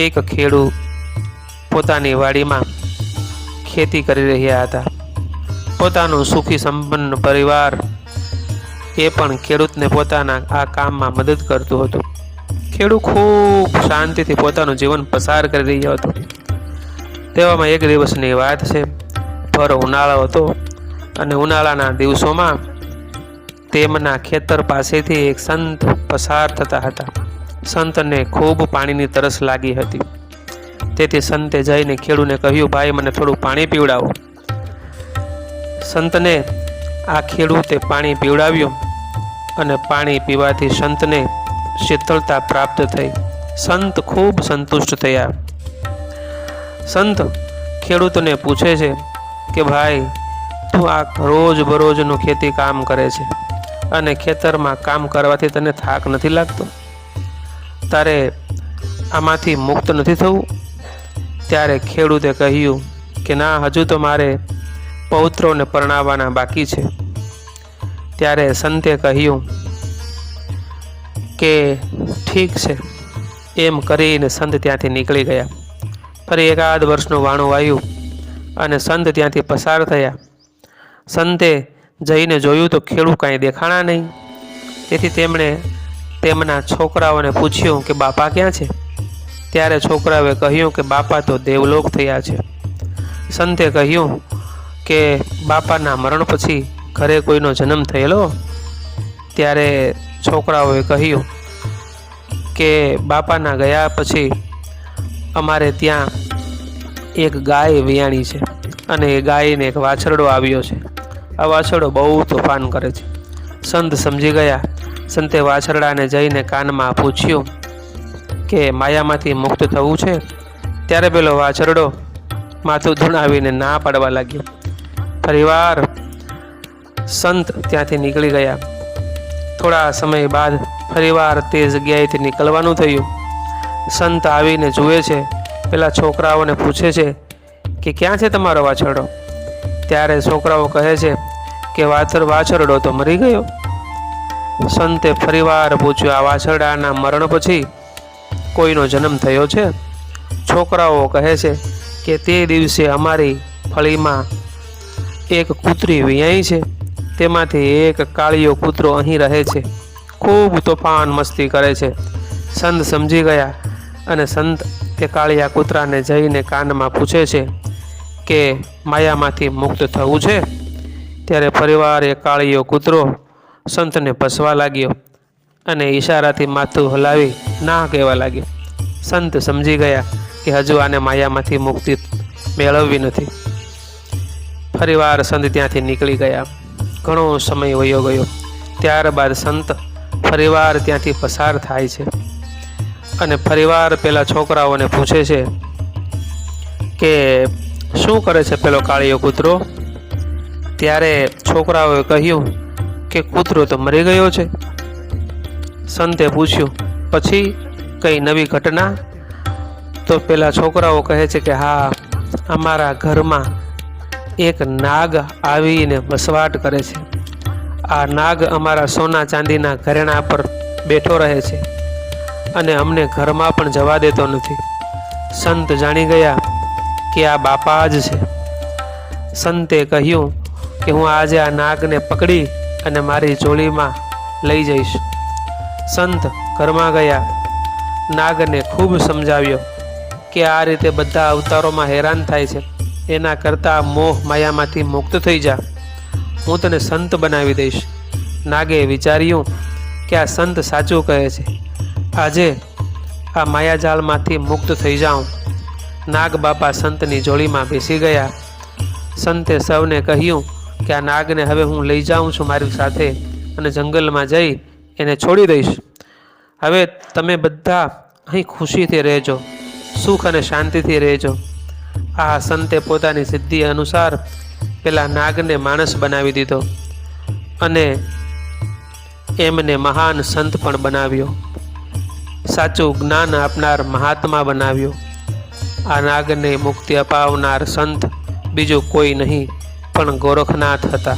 એક ખેડૂત પોતાની વાડીમાં ખેતી કરી રહ્યા હતા. પોતાનું સુખી સંપન્ન પરિવાર એ પણ ખેડૂતને પોતાના આ કામમાં મદદ કરતું હતું. ખેડૂત ખૂબ શાંતિથી પોતાનું જીવન પસાર કરી રહ્યો હતો. તેવામાં એક દિવસની વાત છે, ભર ઉનાળો હતો અને ઉનાળાના દિવસોમાં તેમના ખેતર પાસેથી એક સંત પસાર થતા હતા. સંતને ખૂબ પાણીની તરસ લાગી હતી. તેથી સંતે જઈને ખેડૂને કહ્યું, ભાઈ, મને થોડું પાણી પીવડાવો. સંતને આ ખેડૂતે પાણી પીવડાવ્યું અને પાણી પીવાથી સંતને શીતળતા પ્રાપ્ત થઈ. સંત ખૂબ સંતુષ્ટ થયા. સંત ખેડૂતને પૂછે છે કે, ભાઈ, તું આ રોજ બરોજનું ખેતી કામ કરે છે અને ખેતરમાં કામ કરવાથી તને થાક નથી લાગતો? તારે આમાંથી મુક્ત નથી થવું? ત્યારે ખેડૂતે કહ્યું કે ના, હજુ તો મારે પૌત્રોને પરણાવવાના બાકી છે. ત્યારે સંતે કહ્યું કે ઠીક છે, એમ કરીને સંત ત્યાંથી નીકળી ગયા. ફરી એકાદ વર્ષનું વાણું આવ્યું અને સંત ત્યાંથી પસાર થયા. સંતે જઈને જોયું તો ખેડૂત કાંઈ દેખાણા નહીં. તેથી તેમણે તેમના છોકરાઓને પૂછ્યું કે બાપા ક્યાં છે? ત્યારે છોકરાઓએ કહ્યું કે બાપા તો દેવલોક થયા છે. સંતે કહ્યું કે બાપાના મરણ પછી ઘરે કોઈનો જન્મ થયેલો? ત્યારે છોકરાઓએ કહ્યું કે બાપાના ગયા પછી અમારે ત્યાં એક ગાય વિયાણી છે અને એ ગાયને એક વાછરડો આવ્યો છે. આ વાછરડો બહુ તોફાન કરે છે. સંત સમજી ગયા સંતે વાછરડાને જઈને કાનમાં પૂછ્યું કે માયામાંથી મુક્ત થવું છે? ત્યારે પેલો વાછરડો માથું ધૂણાવીને ના પાડવા લાગ્યો. ફરીવાર સંત ત્યાંથી નીકળી ગયા. થોડા સમય બાદ ફરીવાર તે જગ્યાએથી નીકળવાનું થયું. સંત આવીને જુએ છે. પેલા છોકરાઓને પૂછે છે કે ક્યાં છે તમારો વાછરડો? ત્યારે છોકરાઓ કહે છે કે વાછર વાછરડો તો મરી ગયો. સંતે ફરીવાર પૂછ્યું આ વાછરડાના મરણ પછી કોઈનો જન્મ થયો છે? છોકરાઓ કહે છે કે તે દિવસે અમારી ફળીમાં એક કૂતરી વિયાઈ છે. તેમાંથી એક કાળિયો કૂતરો અહીં રહે છે. ખૂબ તોફાન મસ્તી કરે છે. સંત સમજી ગયા અને સંત તે કાળિયા કૂતરાને જઈને કાનમાં પૂછે છે કે માયામાંથી મુક્ત થવું છે? ત્યારે ફરીવાર એ કાળિયો કૂતરો સંતને પસવા લાગ્યો અને ઈશારાથી માથું હલાવી ના કહેવા લાગ્યો. સંત સમજી ગયા કે હજુ આને માયામાંથી મુક્તિ મેળવવી નથી. ફરીવાર સંત ત્યાંથી નીકળી ગયા. ઘણો સમય વયો ગયો. ત્યારબાદ સંત ફરીવાર ત્યાંથી પસાર થાય છે. અને ફરીવાર પેલા છોકરાઓને પૂછે છે કે, શું કરે છે પેલો કાળિયો કૂતરો? ત્યારે છોકરાઓએ કહ્યું કે કૂતરો તો મરી ગયો છે? સંતે પૂછ્યું, પછી કઈ નવી ઘટના? તો પેલા છોકરાઓ કહે છે કે, હા, અમારા ઘરમાં એક નાગ આવીને વસવાટ કરે છે. આ નાગ અમારા સોના ચાંદીના ઘરેણા પર બેઠો રહે છે અને અમને ઘરમાં પણ જવા દેતો નથી. સંત જાણી ગયા કે આ બાપા જ છે. સંતે કહ્યું કે, હું આજે આ નાગને પકડી અને મારી જોડીમાં લઈ જઈશ. સંત ઘરમાં ગયા. નાગને ખૂબ સમજાવ્યો કે આ રીતે બધા અવતારોમાં હેરાન થાય છે. એના કરતાં મોહ માયામાંથી મુક્ત થઈ જા. હું તને સંત બનાવી દઈશ. નાગે વિચાર્યું કે આ સંત સાચું કહે છે. આજે આ માયાજાળમાંથી મુક્ત થઈ જાઉં. નાગ બાપા સંતની જોડીમાં બેસી ગયા. સંતે સૌને કહ્યું કે આ નાગને હવે હું લઈ જાઉં છું મારી સાથે અને જંગલમાં જઈ એને છોડી દઈશ. હવે તમે બધા અહીં ખુશીથી રહેજો, સુખ અને શાંતિથી રહેજો. આ સંતે પોતાની સિદ્ધિ અનુસાર પેલા નાગને માણસ બનાવી દીધો અને એમને મહાન સંત પણ બનાવ્યો. સાચું જ્ઞાન આપનાર મહાત્મા બનાવ્યો. આ નાગને મુક્તિ અપાવનાર સંત બીજું કોઈ નહીં. પણ ગોરખનાથ હતા.